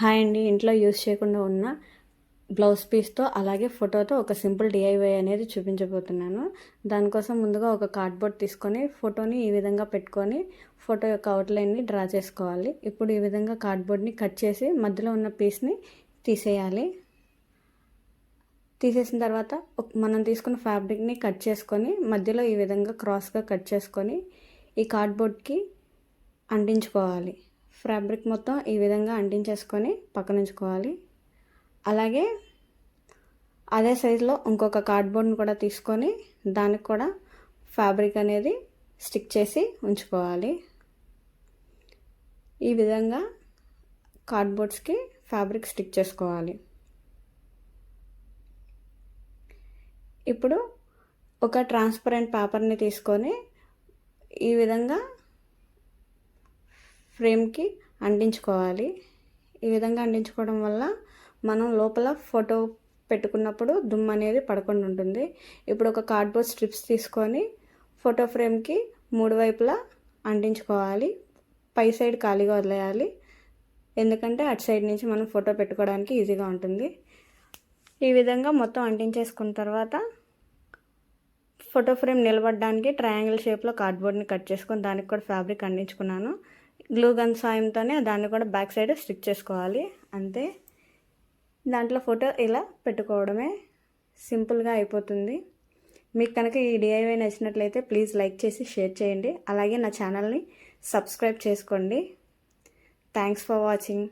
Hi అండి. ఇంట్లో use చేయకుండా ఉన్న బ్లౌజ్ పీస్తో అలాగే ఫోటోతో ఒక సింపుల్ డిఐవై అనేది చూపించబోతున్నాను. దానికోసం ముందుగా ఒక కార్డ్బోర్డ్ తీసుకొని ఫోటోని ఈ విధంగా పెట్టుకొని ఫోటో యొక్క అవుట్లైన్ని డ్రా చేసుకోవాలి. ఇప్పుడు ఈ విధంగా కార్డ్బోర్డ్ని కట్ చేసి మధ్యలో ఉన్న పీస్ని తీసేయాలి. తీసేసిన తర్వాత మనం తీసుకున్న ఫ్యాబ్రిక్ని కట్ చేసుకొని మధ్యలో ఈ విధంగా క్రాస్గా కట్ చేసుకొని ఈ కార్డ్బోర్డ్కి అంటించుకోవాలి. ఫ్యాబ్రిక్ మొత్తం ఈ విధంగా అంటించేసుకొని పక్కన ఉంచుకోవాలి అలాగే అదే సైజులో ఇంకొక కార్డ్బోర్డ్ని కూడా తీసుకొని దానికి కూడా ఫ్యాబ్రిక్ అనేది స్టిక్ చేసి ఉంచుకోవాలి. ఈ విధంగా కార్డ్బోర్డ్స్కి ఫ్యాబ్రిక్ స్టిక్ చేసుకోవాలి. ఇప్పుడు ఒక ట్రాన్స్పరెంట్ పేపర్ని తీసుకొని ఈ విధంగా ఫ్రేమ్కి అంటించుకోవాలి. ఈ విధంగా అంటించుకోవడం వల్ల మనం లోపల ఫోటో పెట్టుకున్నప్పుడు దుమ్ము అనేది పడకుండా ఉంటుంది. ఇప్పుడు ఒక కార్డ్బోర్డ్ స్ట్రిప్స్ తీసుకొని ఫోటో ఫ్రేమ్కి మూడు వైపులా అంటించుకోవాలి. పై సైడ్ ఖాళీగా వదిలేయాలి. ఎందుకంటే అటు సైడ్ నుంచి మనం ఫోటో పెట్టుకోవడానికి ఈజీగా ఉంటుంది. ఈ విధంగా మొత్తం అంటించేసుకున్న తర్వాత ఫోటో ఫ్రేమ్ నిలబడడానికి ట్రయాంగిల్ షేప్లో కార్డ్బోర్డ్ని కట్ చేసుకొని దానికి కూడా ఫ్యాబ్రిక్ అంటించుకున్నాను. గ్లూ గన్ సాయంతోనే దాన్ని కూడా బ్యాక్ సైడ్ స్టిక్ చేసుకోవాలి. అంతే. దాంట్లో ఫోటో ఇలా పెట్టుకోవడమే సింపుల్గా అయిపోతుంది. మీకు కనుక ఈ డిఐవై నచ్చినట్లయితే ప్లీజ్ లైక్ చేసి షేర్ చేయండి. అలాగే నా ఛానల్ని సబ్స్క్రైబ్ చేసుకోండి. Thanks for watching.